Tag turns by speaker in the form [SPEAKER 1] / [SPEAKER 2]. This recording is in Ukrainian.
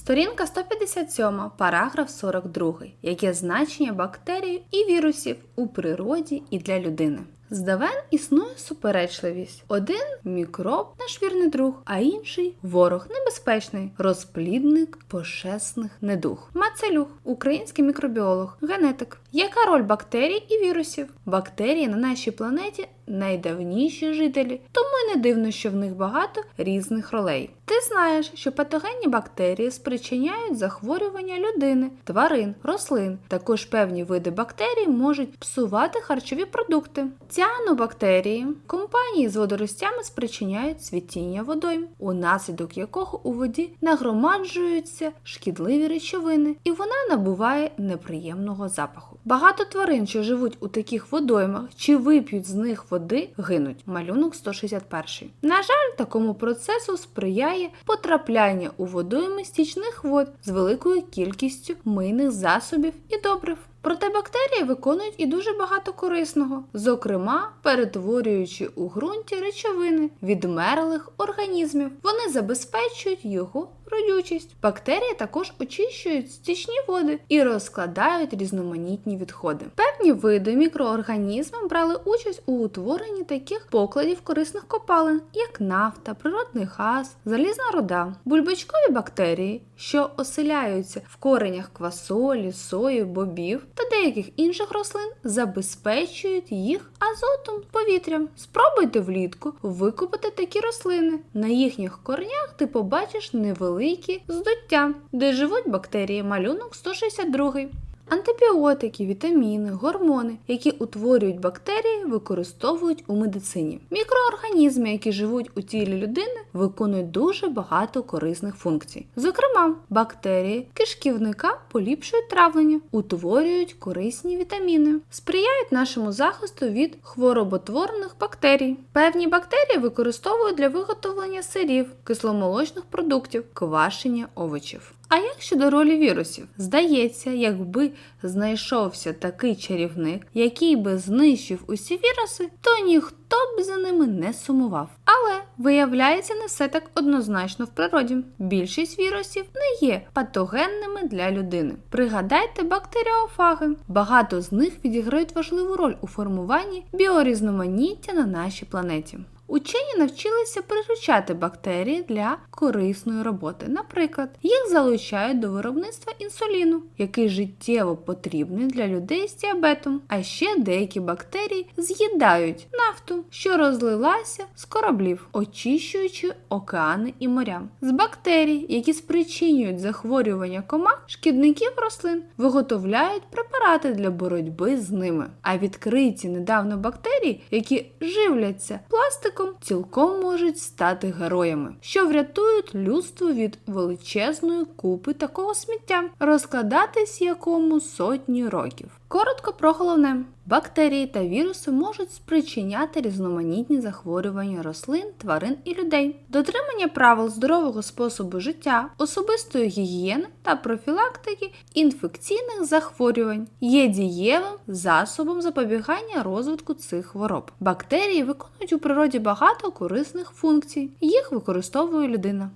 [SPEAKER 1] Сторінка 157, параграф 42. Яке значення бактерій і вірусів у природі і для людини? Здавен існує суперечливість. Один мікроб наш вірний друг, а інший ворог небезпечний, розплідник пошесних недуг. Мацелюх, український мікробіолог, генетик. Яка роль бактерій і вірусів? Бактерії на нашій планеті найдавніші жителі, тому й не дивно, що в них багато різних ролей. Ти знаєш, що патогенні бактерії спричиняють захворювання людини, тварин, рослин. Також певні види бактерій можуть псувати харчові продукти. Ціанобактерії компанії з водоростями спричиняють цвітіння водойм, унаслідок якого у воді нагромаджуються шкідливі речовини, і вона набуває неприємного запаху. Багато тварин, що живуть у таких водоймах чи вип'ють з них води, гинуть. Малюнок 161. На жаль, такому процесу сприяє потрапляння у водойми стічних вод з великою кількістю мийних засобів і добрив. Проте бактерії виконують і дуже багато корисного, зокрема перетворюючи у ґрунті речовини відмерлих організмів. Вони забезпечують його родючість. Бактерії також очищують стічні води і розкладають різноманітні відходи. Певні види мікроорганізмів брали участь у утворенні таких покладів корисних копалин, як нафта, природний газ, залізна руда, бульбачкові бактерії, що оселяються в коренях квасолі, сої, бобів та деяких інших рослин, забезпечують їх азотом повітрям. Спробуйте влітку викопати такі рослини. На їхніх коренях ти побачиш невеликі здуття, де живуть бактерії малюнок 162. Антибіотики, вітаміни, гормони, які утворюють бактерії, використовують у медицині. Мікроорганізми, які живуть у тілі людини, виконують дуже багато корисних функцій. Зокрема, бактерії кишківника поліпшують травлення, утворюють корисні вітаміни, сприяють нашому захисту від хвороботворних бактерій. Певні бактерії використовують для виготовлення сирів, кисломолочних продуктів, квашення овочів. А як щодо ролі вірусів? Здається, якби знайшовся такий чарівник, який би знищив усі віруси, то ніхто б за ними не сумував. Але виявляється, не все так однозначно в природі. Більшість вірусів не є патогенними для людини. Пригадайте бактеріофаги. Багато з них відіграють важливу роль у формуванні біорізноманіття на нашій планеті. Учені навчилися приручати бактерії для корисної роботи. Наприклад, їх залучають до виробництва інсуліну, який життєво потрібний для людей з діабетом. А ще деякі бактерії з'їдають нафту, що розлилася з кораблів, очищуючи океани і моря. З бактерій, які спричинюють захворювання комах, шкідників рослин, виготовляють препарати для боротьби з ними. А відкриті недавно бактерії, які живляться пластиком, цілком можуть стати героями, що врятують людство від величезної купи такого сміття, розкладатись якому сотні років. Коротко про головне. Бактерії та віруси можуть спричиняти різноманітні захворювання рослин, тварин і людей. Дотримання правил здорового способу життя, особистої гігієни та профілактики інфекційних захворювань є дієвим засобом запобігання розвитку цих хвороб. Бактерії виконують у природі багато корисних функцій, їх використовує людина.